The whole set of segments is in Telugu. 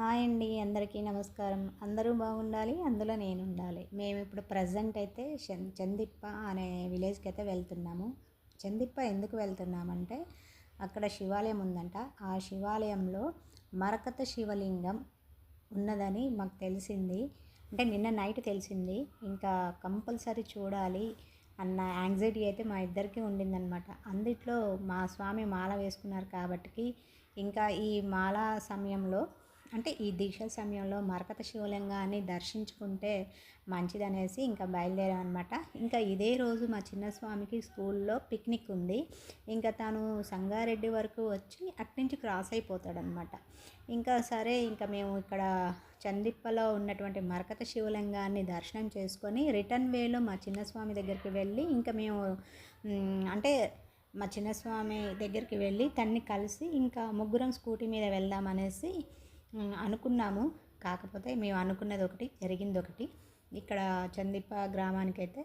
హాయ్ అండి అందరికీ నమస్కారం. అందరూ బాగుండాలి అందులో నేను ఉండాలి మేము ఇప్పుడు ప్రజెంట్ అయితే చందిప్ప అనే విలేజ్కి అయితే వెళ్తున్నాము. చందిప్ప ఎందుకు వెళ్తున్నామంటే అక్కడ శివాలయం ఉందంట. ఆ శివాలయంలో మరకత శివలింగం ఉన్నదని మాకు తెలిసింది. అంటే నిన్న నైట్ తెలిసింది. ఇంకా కంపల్సరీ చూడాలి అన్న యాంగ్జైటీ అయితే మా ఇద్దరికీ ఉండిందనమాట అందుట్లో మా స్వామి మాల వేసుకున్నారు కాబట్టి ఇంకా ఈ మాల సమయంలో అంటే ఈ దీక్ష సమయంలో మరకత శివలింగాన్ని దర్శించుకుంటే మంచిదనేసి ఇంకా బయలుదేరాం అనమాట ఇంకా ఇదే రోజు మా చిన్న స్వామికి స్కూల్లో పిక్నిక్ ఉంది. ఇంకా తను సంగారెడ్డి వరకు వచ్చి అట్నుంచి క్రాస్ అయిపోతాడనమాట. ఇంకా సరే ఇంకా మేము ఇక్కడ చందిప్పలో ఉన్నటువంటి మరకత శివలింగాన్ని దర్శనం చేసుకొని రిటర్న్ వేలో మా చిన్నస్వామి దగ్గరికి వెళ్ళి ఇంకా మేము అంటే మా చిన్నస్వామి దగ్గరికి వెళ్ళి తన్ని కలిసి ఇంకా ముగ్గురం స్కూటీ మీద వెళ్దామనేసి అనుకున్నాము. కాకపోతే మేము అనుకున్నది ఒకటి జరిగింది ఒకటి. ఇక్కడ చందిప్ప గ్రామానికైతే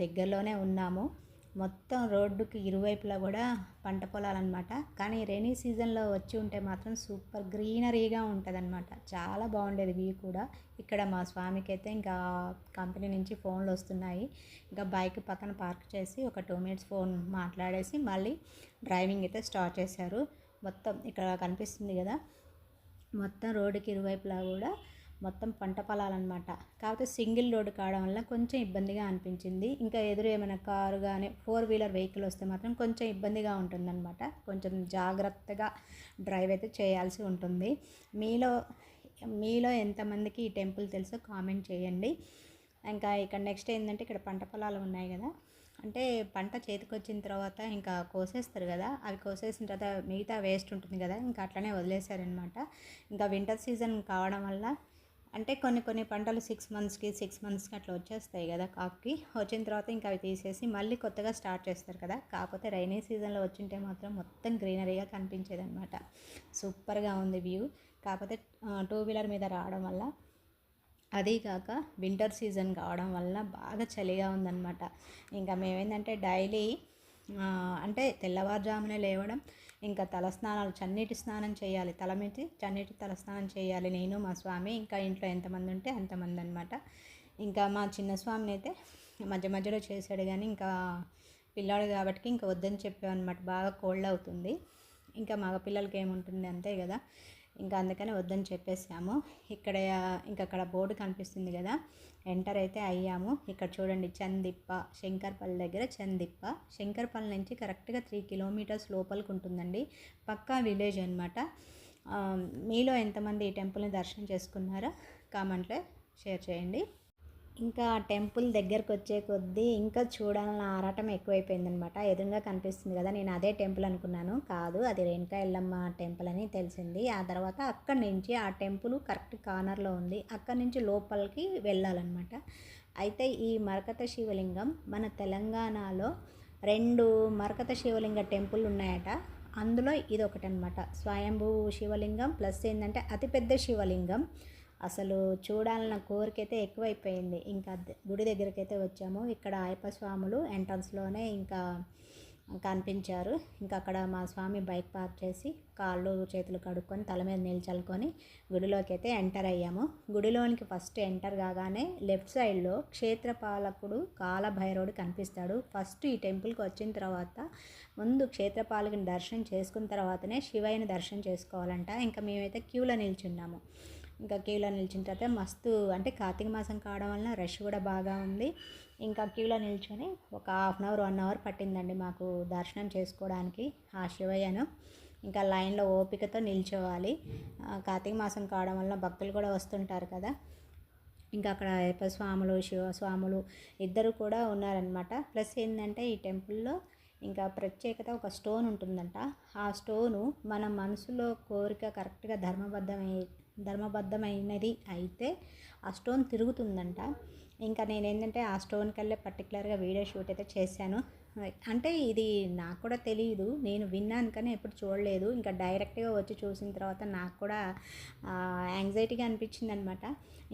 దగ్గరలోనే ఉన్నాము. మొత్తం రోడ్డుకి ఇరువైపులా కూడా పంట పొలాలన్నమాట. కానీ రెయినీ సీజన్లో వచ్చి ఉంటే మాత్రం సూపర్ గ్రీనరీగా ఉంటుందన్నమాట. చాలా బాగుండేది వ్యూ కూడా. ఇక్కడ మా స్వామికి అయితే ఇంకా కంపెనీ నుంచి ఫోన్లు వస్తున్నాయి. ఇంకా బైక్ పక్కన పార్క్ చేసి ఒక టూ మినిట్స్ ఫోన్ మాట్లాడేసి మళ్ళీ డ్రైవింగ్ అయితే స్టార్ట్ చేశారు. మొత్తం ఇక్కడ కనిపిస్తుంది కదా. మొత్తం రోడ్డుకి ఇరువైపులా కూడా మొత్తం పంట పొలాలన్నమాట. కాకపోతే సింగిల్ రోడ్డు కావడం వల్ల కొంచెం ఇబ్బందిగా అనిపించింది. ఇంకా ఎదురు ఏమైనా కారు కానీ ఫోర్ వీలర్ వెహికల్ వస్తే మాత్రం కొంచెం ఇబ్బందిగా ఉంటుందన్నమాట. కొంచెం జాగ్రత్తగా డ్రైవ్ అయితే చేయాల్సి ఉంటుంది. మీలో మీలో ఎంతమందికి ఈ టెంపుల్ తెలుసో కామెంట్ చేయండి. ఇంకా ఇక్కడ నెక్స్ట్ ఏంటంటే ఇక్కడ పంట పొలాలు ఉన్నాయి కదా. అంటే పంట చేతికి వచ్చిన తర్వాత ఇంకా కోసేస్తారు కదా అవి కోసేసిన తర్వాత మిగతా వేస్ట్ ఉంటుంది కదా ఇంకా అట్లనే వదిలేశారనమాట. ఇంకా వింటర్ సీజన్ కావడం వల్ల అంటే కొన్ని కొన్ని పంటలు సిక్స్ మంత్స్కి సిక్స్ మంత్స్కి అట్లా వచ్చేస్తాయి కదా కాపుకి. వచ్చిన తర్వాత ఇంకా అవి తీసేసి మళ్ళీ కొత్తగా స్టార్ట్ చేస్తారు కదా కాకపోతే రైనీ సీజన్లో వచ్చింటే మాత్రం మొత్తం గ్రీనరీగా కనిపించేది అనమాట సూపర్గా ఉంది వ్యూ కాకపోతే టూ వీలర్ మీద రావడం వల్ల అదీకాక వింటర్ సీజన్ కావడం వల్ల బాగా చలిగా ఉందన్నమాట. ఇంకా మేమేంటంటే డైలీ అంటే తెల్లవారుజామునే లేవడం ఇంకా తలస్నానాలు చన్నీటి స్నానం చేయాలి. తల మీద చన్నీటి తలస్నానం చేయాలి. నేను మా స్వామి ఇంకా ఇంట్లో ఎంతమంది ఉంటే అంతమంది అనమాట ఇంకా మా చిన్న స్వామిని అయితే మధ్య మధ్యలో చేశాడు కానీ ఇంకా పిల్లాడు కాబట్టి ఇంకా వద్దని చెప్పామన్నమాట. బాగా కోల్డ్ అవుతుంది. ఇంకా మగ పిల్లలకి ఏముంటుంది అంతే కదా. ఇంకా అందుకని వద్దని చెప్పేసాము ఇక్కడ ఇంకా అక్కడ బోర్డు కనిపిస్తుంది కదా. ఎంటర్ అయితే అయ్యాము. ఇక్కడ చూడండి చందిప్ప శంకర్పల్లి దగ్గర చందిప్ప. శంకర్పల్లి నుంచి కరెక్ట్గా త్రీ కిలోమీటర్స్ లోపలికి ఉంటుందండి. పక్కా విలేజ్ అనమాట మీలో ఎంతమంది ఈ టెంపుల్ని దర్శనం చేసుకున్నారో కామెంట్లో షేర్ చేయండి. ఇంకా ఆ టెంపుల్ దగ్గరకు వచ్చే కొద్దీ ఇంకా చూడాలన్న ఆరాటం ఎక్కువైపోయిందనమాట. ఎదురుగా కనిపిస్తుంది కదా నేను అదే టెంపుల్ అనుకున్నాను. కాదు అది రేణుకా ఎల్లమ్మ టెంపుల్ అని తెలిసింది. ఆ తర్వాత అక్కడి నుంచి ఆ టెంపుల్ కరెక్ట్ కార్నర్లో ఉంది. అక్కడి నుంచి లోపలికి వెళ్ళాలన్నమాట. అయితే ఈ మరకత శివలింగం మన తెలంగాణలో రెండు మరకత శివలింగ టెంపుల్ ఉన్నాయట. అందులో ఇది ఒకటి అనమాట స్వయంభూ శివలింగం ప్లస్ ఏంటంటే అతిపెద్ద శివలింగం. అసలు చూడాలన్న కోరిక అయితే ఎక్కువైపోయింది. ఇంకా గుడి దగ్గరికి అయితే వచ్చాము. ఇక్కడ అయ్యప్ప స్వాములు ఎంట్రన్స్లోనే ఇంకా కనిపించారు. ఇంకా అక్కడ మా స్వామి బైక్ పార్క్ చేసి కాళ్ళు చేతులు కడుక్కొని తల మీద నిల్చల్కొని గుడిలోకి అయితే ఎంటర్ అయ్యాము. గుడిలోనికి ఫస్ట్ ఎంటర్ కాగానే లెఫ్ట్ సైడ్లో క్షేత్రపాలకుడు కాలభైరవుడు కనిపిస్తాడు. ఫస్ట్ ఈ టెంపుల్కి వచ్చిన తర్వాత ముందు క్షేత్రపాలకుని దర్శనం చేసుకున్న తర్వాతనే శివయ్యని దర్శనం చేసుకోవాలంట. ఇంకా మేమైతే క్యూలో నిల్చున్నాము. ఇంకా క్యూలో నిలిచిన తర్వాత మస్తు అంటే కార్తీక మాసం కావడం వలన రష్ కూడా బాగా ఉంది. ఇంకా క్యూలో నిల్చొని ఒక half an hour one hour పట్టిందండి మాకు దర్శనం చేసుకోవడానికి. ఆ శివయ్యను ఇంకా లైన్లో ఓపికతో నిల్చోవాలి. కార్తీక మాసం కావడం వల్ల భక్తులు కూడా వస్తుంటారు కదా. ఇంకా అక్కడ అయ్యప్ప స్వాములు శివస్వాములు ఇద్దరు కూడా ఉన్నారనమాట ప్లస్ ఏంటంటే ఈ టెంపుల్లో ఇంకా ప్రత్యేకత ఒక స్టోన్ ఉంటుందంట. ఆ స్టోను మన మనసులో కోరిక కరెక్ట్గా ధర్మబద్ధమై ధర్మబద్ధమైనది అయితే ఆ స్టోన్ తిరుగుతుందంట. ఇంకా నేను ఏంటంటే ఆ స్టోన్ కల్లే పర్టికులర్గా వీడియో షూట్ అయితే చేశాను. అంటే ఇది నాకు కూడా తెలియదు నేను విన్నాను కానీ ఎప్పుడు చూడలేదు. ఇంకా డైరెక్ట్గా వచ్చి చూసిన తర్వాత నాకు కూడా యాంగ్జైటీగా అనిపించింది అనమాట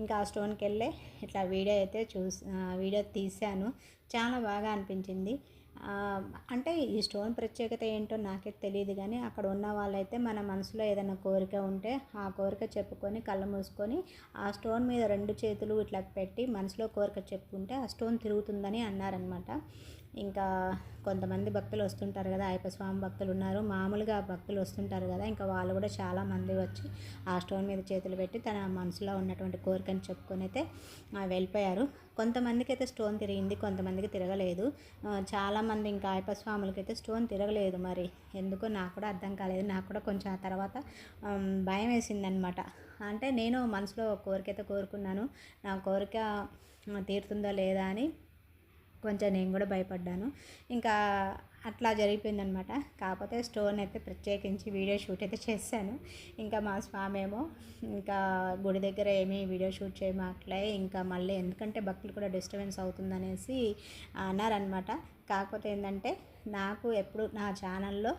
ఇంకా ఆ స్టోన్కి వెళ్ళే ఇట్లా వీడియో అయితే చూసి వీడియో తీశాను. చాలా బాగా అనిపించింది. అంటే ఈ స్టోన్ ప్రత్యేకత ఏంటో నాకే తెలియదు కానీ అక్కడ ఉన్న వాళ్ళైతే మన మనసులో ఏదైనా కోరిక ఉంటే ఆ కోరిక చెప్పుకొని కళ్ళు మూసుకొని ఆ స్టోన్ మీద రెండు చేతులు ఇట్లా పెట్టి మనసులో కోరిక చెప్పుకుంటే ఆ స్టోన్ తిరుగుతుందని అన్నారనమాట ఇంకా కొంతమంది భక్తులు వస్తుంటారు కదా అయ్యప్ప స్వామి భక్తులు ఉన్నారు. మామూలుగా భక్తులు వస్తుంటారు కదా ఇంకా వాళ్ళు కూడా చాలామంది వచ్చి ఆ స్టోన్ మీద చేతులు పెట్టి తన మనసులో ఉన్నటువంటి కోరికని చెప్పుకొని అయితే వెళ్ళిపోయారు. కొంతమందికి అయితే స్టోన్ తిరిగింది కొంతమందికి తిరగలేదు. చాలామంది ఇంకా అయ్యప్ప స్వాములకి అయితే స్టోన్ తిరగలేదు మరి. ఎందుకో నాకు కూడా అర్థం కాలేదు. నాకు కూడా కొంచెం ఆ తర్వాత భయం వేసిందనమాట అంటే నేను మనసులో కోరిక అయితే కోరుకున్నాను. నా కోరిక తీరుతుందో తీరుతుందా లేదా అని కొంచెం నేను కూడా భయపడ్డాను. ఇంకా అట్లా జరిగిపోయిందనమాట కాకపోతే స్టోన్ అయితే ప్రత్యేకించి వీడియో షూట్ అయితే చేశాను. ఇంకా మా స్వామి ఏమో ఇంకా గుడి దగ్గర ఏమీ వీడియో షూట్ చేయమాట్లే ఇంకా మళ్ళీ ఎందుకంటే భక్తులు కూడా డిస్టర్బెన్స్ అవుతుందనేసి అన్నారనమాట కాకపోతే ఏంటంటే నాకు ఎప్పుడు నా ఛానల్లో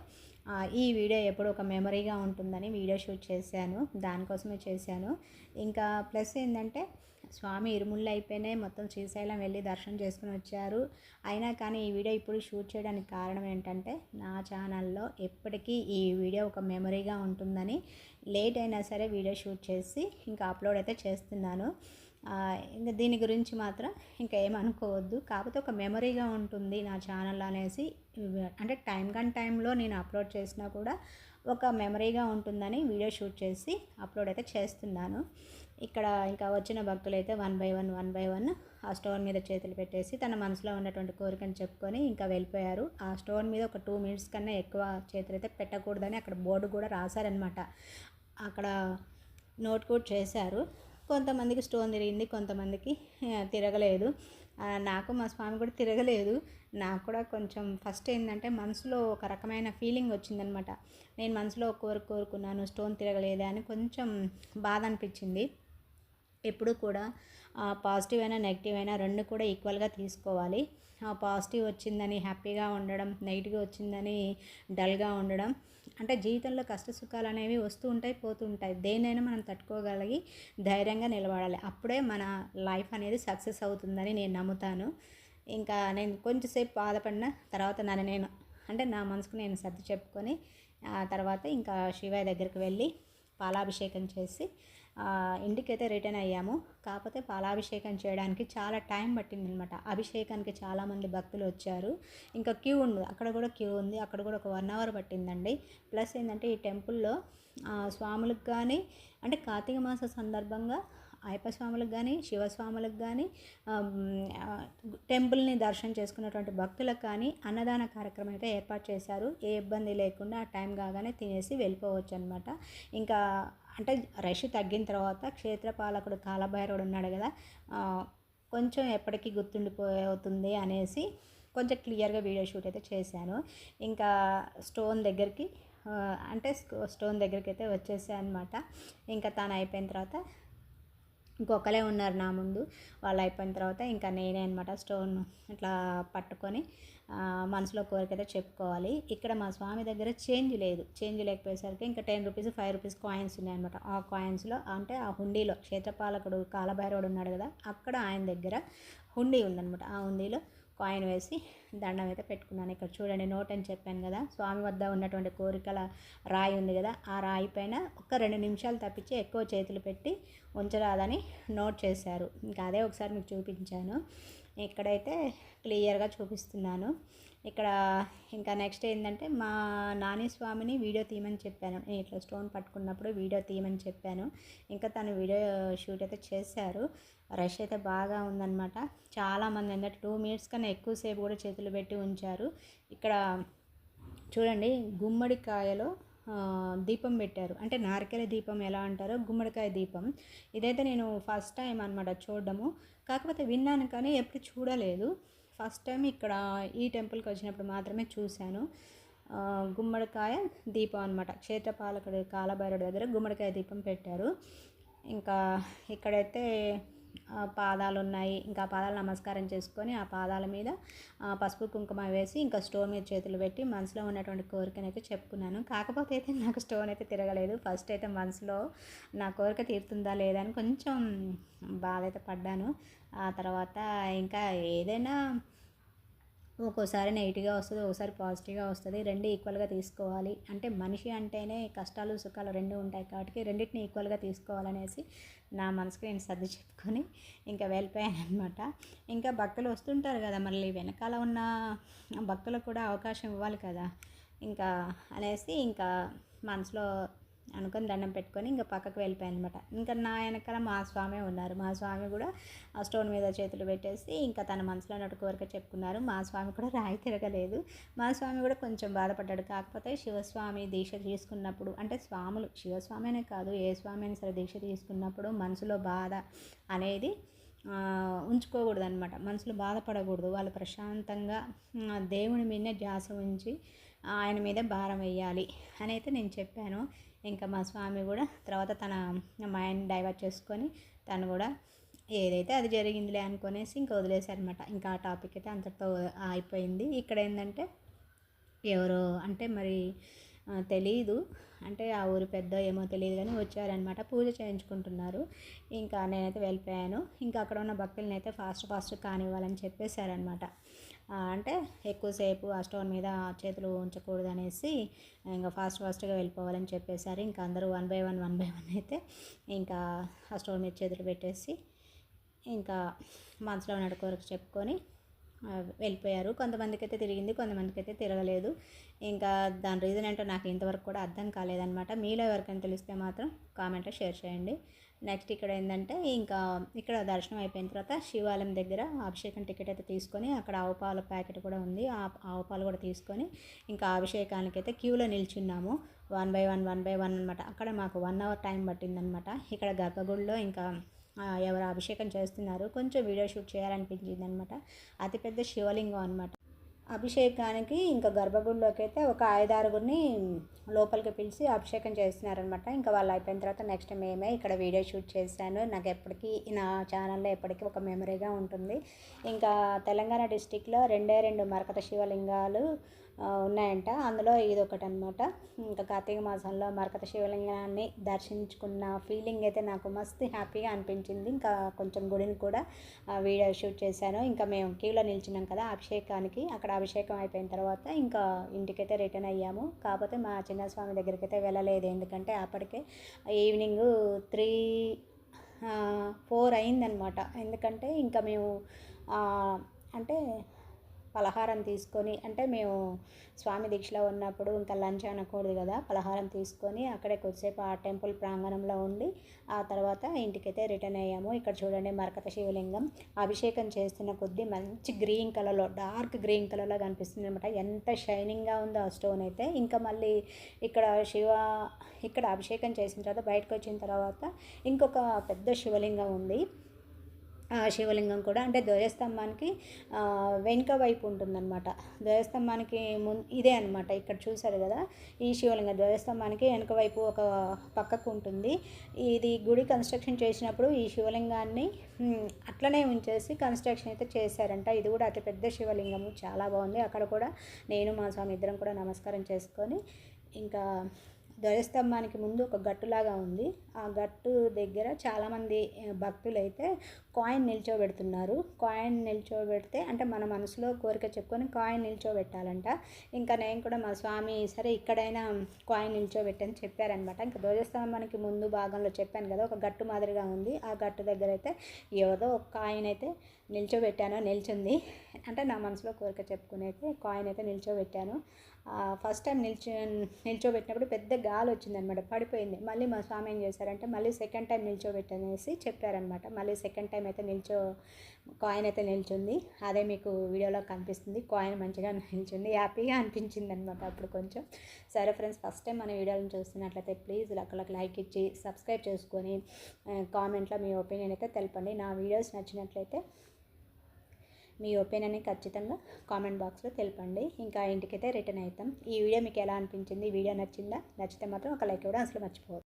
ఈ వీడియో ఎప్పుడు ఒక మెమరీగా ఉంటుందని వీడియో షూట్ చేశాను. దానికోసమే చేశాను. ఇంకా ప్లస్ ఏంటంటే స్వామి ఇరుముళ్ళు అయిపోయినాయి. మొత్తం శ్రీశైలం వెళ్ళి దర్శనం చేసుకుని వచ్చారు. అయినా కానీ ఈ వీడియో ఇప్పుడు షూట్ చేయడానికి కారణం ఏంటంటే నా ఛానల్లో ఎప్పటికీ ఈ వీడియో ఒక మెమరీగా ఉంటుందని లేట్ అయినా సరే వీడియో షూట్ చేసి ఇంకా అప్లోడ్ అయితే చేస్తున్నాను. ఇంకా దీని గురించి మాత్రం ఇంకా ఏమనుకోవద్దు. కాకపోతే ఒక మెమరీగా ఉంటుంది నా ఛానల్ అనేసి. అంటే టైం కానీ టైంలో నేను అప్లోడ్ చేసినా కూడా ఒక మెమరీగా ఉంటుందని వీడియో షూట్ చేసి అప్లోడ్ అయితే చేస్తున్నాను. ఇక్కడ ఇంకా వచ్చిన భక్తులైతే one by one one by one ఆ స్టోన్ మీద చేతులు పెట్టేసి తన మనసులో ఉన్నటువంటి కోరికను చెప్పుకొని ఇంకా వెళ్ళిపోయారు. ఆ స్టోన్ మీద ఒక టూ మినిట్స్ కన్నా ఎక్కువ చేతులు అయితే పెట్టకూడదని అక్కడ బోర్డు కూడా రాశారనమాట అక్కడ నోట్ కూడా చేశారు. కొంతమందికి స్టోన్ తిరిగింది కొంతమందికి తిరగలేదు. నాకు మా స్వామి కూడా తిరగలేదు. నాకు కూడా కొంచెం ఫస్ట్ ఏంటంటే మనసులో ఒక రకమైన ఫీలింగ్ వచ్చిందనమాట నేను మనసులో ఒక కోరిక కోరుకున్నాను స్టోన్ తిరగలేదే అని కొంచెం బాధ అనిపించింది. ఎప్పుడు కూడా పాజిటివ్ అయినా నెగిటివ్ అయినా రెండు కూడా ఈక్వల్గా తీసుకోవాలి. పాజిటివ్ వచ్చిందని హ్యాపీగా ఉండడం నెగిటివ్ వచ్చిందని డల్గా ఉండడం అంటే జీవితంలో కష్ట సుఖాలు అనేవి వస్తూ ఉంటాయి పోతూ ఉంటాయి. దేనైనా మనం తట్టుకోగలిగి ధైర్యంగా నిలబడాలి. అప్పుడే మన లైఫ్ అనేది సక్సెస్ అవుతుందని నేను నమ్ముతాను. ఇంకా నేను కొంచెంసేపు బాధపడిన తర్వాత నన్ను నేను అంటే నా మనసుకు నేను సర్ది చెప్పుకొని ఆ తర్వాత ఇంకా శివయ్య దగ్గరికి వెళ్ళి పాలాభిషేకం చేసి ఇంటికైతే రిటర్న్ అయ్యాము. కాకపోతే పాలాభిషేకం చేయడానికి చాలా టైం పట్టింది అనమాట అభిషేకానికి చాలామంది భక్తులు వచ్చారు. ఇంకా క్యూ ఉంది. అక్కడ కూడా క్యూ ఉంది. అక్కడ కూడా ఒక వన్ అవర్ పట్టిందండి. ప్లస్ ఏంటంటే ఈ టెంపుల్లో స్వాములకు కానీ అంటే కార్తీక మాస సందర్భంగా అయ్యప్ప స్వాములకు కానీ శివస్వాములకు కానీ టెంపుల్ని దర్శనం చేసుకున్నటువంటి భక్తులకు కానీ అన్నదాన కార్యక్రమం అయితే ఏర్పాటు చేశారు. ఏ ఇబ్బంది లేకుండా ఆ టైం కాగానే తినేసి వెళ్ళిపోవచ్చు అనమాట ఇంకా అంటే రష్ తగ్గిన తర్వాత క్షేత్రపాలకుడు కాలభైరవుడు ఉన్నాడు కదా కొంచెం ఎప్పటికీ గుర్తుండిపోతుంది అనేసి కొంచెం క్లియర్గా వీడియో షూట్ అయితే చేశాను. ఇంకా స్టోన్ దగ్గరికి అంటే స్టోన్ దగ్గరికి అయితే వచ్చేసాయి అనమాట ఇంకా తాను అయిపోయిన తర్వాత ఇంకొకలే ఉన్నారు నా ముందు. వాళ్ళు అయిపోయిన తర్వాత ఇంకా నేనే అనమాట స్టోన్ ఇట్లా పట్టుకొని మనసులో కోరిక అయితే చెప్పుకోవాలి. ఇక్కడ మా స్వామి దగ్గర చేంజ్ లేదు. చేంజ్ లేకపోయేసరికి ఇంకా ten rupees five rupees coins ఉన్నాయన్నమాట ఆ కాయిన్స్లో అంటే ఆ హుండీలో క్షేత్రపాలకుడు కాలభైరవుడు ఉన్నాడు కదా అక్కడ ఆయన దగ్గర హుండీ ఉందన్నమాట. ఆ హుండీలో కాయిన్ వేసి దండం అయితే పెట్టుకున్నాను. ఇక్కడ చూడండి నోట్ అని చెప్పాను కదా. స్వామి వద్ద ఉన్నటువంటి కోరికల రాయి ఉంది కదా. ఆ రాయి పైన ఒక రెండు నిమిషాలు తప్పించి ఎక్కువ చేతులు పెట్టి ఉంచరాదని నోట్ చేశారు. ఇంకా అదే ఒకసారి మీకు చూపించాను. ఇక్కడైతే క్లియర్గా చూపిస్తున్నాను. ఇక్కడ ఇంకా నెక్స్ట్ ఏంటంటే మా నాని స్వామిని వీడియో తీయమని చెప్పాను. నేను ఇట్లా స్టోన్ పట్టుకున్నప్పుడు వీడియో తీయమని చెప్పాను. ఇంకా తను వీడియో షూట్ అయితే చేశారు. రష్ అయితే బాగా ఉందన్నమాట. చాలామంది ఏంటంటే టూ మినిట్స్ కన్నా ఎక్కువసేపు కూడా చేతులు పెట్టి ఉంచారు. ఇక్కడ చూడండి గుమ్మడికాయలో దీపం పెట్టారు. అంటే నారికెల దీపం ఎలా అంటారో గుమ్మడికాయ దీపం. ఇదైతే నేను ఫస్ట్ టైం అనమాట చూడడము. కాకపోతే విన్నాను కానీ ఎప్పుడు చూడలేదు. ఫస్ట్ టైం ఇక్కడ ఈ టెంపుల్కి వచ్చినప్పుడు మాత్రమే చూశాను. గుమ్మడికాయ దీపం అనమాట క్షేత్రపాలకుడు కాలభైరుడి దగ్గర గుమ్మడికాయ దీపం పెట్టారు. ఇంకా ఇక్కడైతే పాదాలు ఉన్నాయి. ఇంకా పాదాలు నమస్కారం చేసుకొని ఆ పాదాల మీద పసుపు కుంకుమ వేసి ఇంకా స్టోన్ మీద చేతులు పెట్టి మనసులో ఉన్నటువంటి కోరికనైతే చెప్పుకున్నాను. కాకపోతే అయితే నాకు స్టోన్ అయితే తిరగలేదు. ఫస్ట్ అయితే మనసులో నా కోరిక తీరుతుందా లేదా అని కొంచెం బాధ అయితే పడ్డాను. ఆ తర్వాత ఇంకా ఏదైనా ఒక్కోసారి నెగిటివ్గా వస్తుంది ఒకసారి పాజిటివ్గా వస్తుంది. రెండు ఈక్వల్గా తీసుకోవాలి. అంటే మనిషి అంటేనే కష్టాలు సుఖాలు రెండు ఉంటాయి కాబట్టి రెండింటిని ఈక్వల్గా తీసుకోవాలనేసి నా మనసుకు నేను సర్ది చెప్పుకొని ఇంకా వెళ్ళిపోయాను అనమాట ఇంకా భక్తులు వస్తుంటారు కదా మళ్ళీ వెనకాల ఉన్న భక్తులకు కూడా అవకాశం ఇవ్వాలి కదా. ఇంకా అనేసి ఇంకా మనసులో అనుకొని దండం పెట్టుకొని ఇంకా పక్కకు వెళ్ళిపోయాను అనమాట ఇంకా నా వెనకాల మా స్వామి ఉన్నారు. మా స్వామి కూడా ఆ స్టోన్ మీద చేతులు పెట్టేసి ఇంకా తన మనసులో నటు కోరిక చెప్పుకున్నారు. మా స్వామి కూడా రాయి తిరగలేదు. మా స్వామి కూడా కొంచెం బాధపడ్డాడు. కాకపోతే శివస్వామి దీక్ష తీసుకున్నప్పుడు అంటే స్వాములు శివస్వామి అనే కాదు ఏ స్వామి అయినా సరే దీక్ష తీసుకున్నప్పుడు మనసులో బాధ అనేది ఉంచుకోకూడదు అనమాట మనసులో బాధపడకూడదు. వాళ్ళు ప్రశాంతంగా దేవుని మీదనే ధ్యాస ఉంచి ఆయన మీద భారం వేయాలి అని అయితే నేను చెప్పాను. ఇంకా మా స్వామి కూడా తర్వాత తన మైండ్ డైవర్ట్ చేసుకొని తను కూడా ఏదైతే అది జరిగిందిలే అనుకునేసి ఇంకా వదిలేశారనమాట ఇంకా ఆ టాపిక్ అయితే అంతటితో అయిపోయింది. ఇక్కడ ఏంటంటే ఎవరో అంటే మరి తెలీదు. అంటే ఆ ఊరు పెద్ద ఏమో తెలియదు కానీ వచ్చారనమాట పూజ చేయించుకుంటున్నారు. ఇంకా నేనైతే వెళ్ళిపోయాను. ఇంకా అక్కడ ఉన్న భక్తులని అయితే ఫాస్ట్ ఫాస్ట్ కానివ్వాలని చెప్పేశారనమాట అంటే ఎక్కువసేపు ఆ స్టోన్ మీద చేతులు ఉంచకూడదు అనేసి ఇంకా ఫాస్ట్ ఫాస్ట్గా వెళ్ళిపోవాలని చెప్పేశారు ఇంకా అందరూ one by one one by one అయితే ఇంకా ఆ స్టోన్ మీద చేతులు పెట్టేసి ఇంకా మనసులో నడుకోరకు చెప్పుకొని వెళ్ళిపోయారు. కొంతమందికి అయితే తిరిగింది కొంతమందికి అయితే తిరగలేదు. ఇంకా దాని రీజన్ ఏంటో నాకు ఇంతవరకు కూడా అర్థం కాలేదనమాట మీలో ఎవరికైనా తెలిస్తే మాత్రం కామెంట్లో షేర్ చేయండి. నెక్స్ట్ ఇక్కడ ఏంటంటే ఇంకా ఇక్కడ దర్శనం అయిపోయిన తర్వాత శివాలయం దగ్గర అభిషేకం టికెట్ అయితే తీసుకొని అక్కడ ఆవుపాల ప్యాకెట్ కూడా ఉంది. ఆ ఆవుపాలు కూడా తీసుకొని ఇంకా అభిషేకానికి అయితే క్యూలో నిల్చున్నాము. One by one one by one అనమాట అక్కడ మాకు వన్ అవర్ టైం పట్టిందనమాట ఇక్కడ గర్భగుడిలో ఇంకా ఎవరు అభిషేకం చేస్తున్నారు. కొంచెం వీడియో షూట్ చేయాలనిపించింది అనమాట అతిపెద్ద శివలింగం అనమాట అభిషేకానికి ఇంకా గర్భగుడిలోకి అయితే ఒక ఐదారుగురిని లోపలికి పిలిచి అభిషేకం చేస్తున్నారనమాట ఇంకా వాళ్ళు అయిపోయిన తర్వాత నెక్స్ట్ మేమే ఇక్కడ వీడియో షూట్ చేశాను. నాకు ఎప్పటికీ నా ఛానల్లో ఎప్పటికీ ఒక మెమరీగా ఉంటుంది. ఇంకా తెలంగాణ డిస్టిక్లో రెండే రెండు మరకత శివలింగాలు ఉన్నాయంట. అందులో ఇది ఒకటి అనమాట ఇంకా కార్తీక మాసంలో మరకత శివలింగాన్ని దర్శించుకున్న ఫీలింగ్ అయితే నాకు మస్తు హ్యాపీగా అనిపించింది. ఇంకా కొంచెం గుడిని కూడా వీడియో షూట్ చేశాను. ఇంకా మేము క్యూలో నిల్చున్నాం కదా అభిషేకానికి. అక్కడ అభిషేకం అయిపోయిన తర్వాత ఇంకా ఇంటికైతే రిటర్న్ అయ్యాము. కాకపోతే మా చిన్నస్వామి దగ్గరికి అయితే వెళ్ళలేదు. ఎందుకంటే అప్పటికే ఈవినింగ్ త్రీ ఫోర్ అయిందనమాట ఎందుకంటే ఇంకా మేము అంటే పలహారం తీసుకొని అంటే మేము స్వామి దీక్షలో ఉన్నప్పుడు ఇంకా లంచ్ అనకూడదు కదా పలహారం తీసుకొని అక్కడే కొద్దిసేపు ఆ టెంపుల్ ప్రాంగణంలో ఉండి ఆ తర్వాత ఇంటికైతే రిటర్న్ అయ్యాము. ఇక్కడ చూడండి మరకత శివలింగం. అభిషేకం చేస్తున్న కొద్దీ మంచి గ్రీన్ కలర్లో డార్క్ గ్రీన్ కలర్లో కనిపిస్తుంది అనమాట ఎంత షైనింగ్గా ఉందో ఆ స్టోన్ అయితే. ఇంకా మళ్ళీ ఇక్కడ శివ ఇక్కడ అభిషేకం చేసిన తర్వాత బయటకు వచ్చిన తర్వాత ఇంకొక పెద్ద శివలింగం ఉంది. శివలింగం కూడా. అంటే ధ్వజస్తంభానికి వెనుక వైపు ఉంటుందన్నమాట. ధ్వజస్తంభానికి ముం ఇదే అనమాట ఇక్కడ చూశారు కదా ఈ శివలింగం ధ్వజస్తంభానికి వెనుక వైపు ఒక పక్కకు ఉంటుంది. ఇది గుడి కన్స్ట్రక్షన్ చేసినప్పుడు ఈ శివలింగాన్ని అట్లనే ఉంచేసి కన్స్ట్రక్షన్ అయితే చేశారంట. ఇది కూడా అతిపెద్ద శివలింగము చాలా బాగుంది. అక్కడ కూడా నేను మా స్వామి ఇద్దరం కూడా నమస్కారం చేసుకొని ఇంకా ధ్వజస్తంభానికి ముందు ఒక గట్టులాగా ఉంది. ఆ గట్టు దగ్గర చాలామంది భక్తులు అయితే కాయిన్ నిల్చోబెడుతున్నారు. కాయిన్ నిల్చోబెడితే అంటే మన మనసులో కోరిక చెప్పుకొని కాయిన్ నిల్చోబెట్టాలంట. ఇంకా నేను కూడా మా స్వామి సరే ఇక్కడైనా కాయిన్ నిల్చోబెట్టని చెప్పారనమాట. ఇంకా ధ్వజస్తంభానికి ముందు భాగంలో చెప్పాను కదా ఒక గట్టు మాదిరిగా ఉంది. ఆ గట్టు దగ్గర అయితే ఏదో ఒక కాయిన్ అయితే నిల్చోబెట్టాను నిల్చుంది. అంటే నా మనసులో కోరిక చెప్పుకుని అయితే కాయిన్ అయితే నిల్చోబెట్టాను. ఫస్ట్ టైం నిల్చో నిల్చోబెట్టినప్పుడు పెద్ద గాలి వచ్చిందనమాట పడిపోయింది. మళ్ళీ మా స్వామి ఏం చేశారంటే మళ్ళీ సెకండ్ టైం నిల్చోబెట్టనేసి చెప్పారనమాట. మళ్ళీ సెకండ్ టైం అయితే నిల్చో కాయిన్ అయితే నిల్చుంది. అదే మీకు వీడియోలో కనిపిస్తుంది. కాయిన్ మంచిగా నిల్చుంది. హ్యాపీగా అనిపించింది అనమాట అప్పుడు కొంచెం. సరే ఫ్రెండ్స్ ఫస్ట్ టైం మన వీడియోలను చూస్తున్నట్లయితే ప్లీజ్ అక్కడ లైక్ ఇచ్చి సబ్స్క్రైబ్ చేసుకొని కామెంట్లో మీ ఒపీనియన్ అయితే తెలపండి. నా వీడియోస్ నచ్చినట్లయితే మీ ఒపీనియన్ని ఖచ్చితంగా కామెంట్ బాక్స్లో తెలపండి. ఇంకా ఇంటికైతే రిటర్న్ అవుతాం. ఈ వీడియో మీకు ఎలా అనిపించింది? వీడియో నచ్చిందా? నచ్చితే మాత్రం ఒక లైక్ ఇవ్వడం అసలు మర్చిపోవద్దు.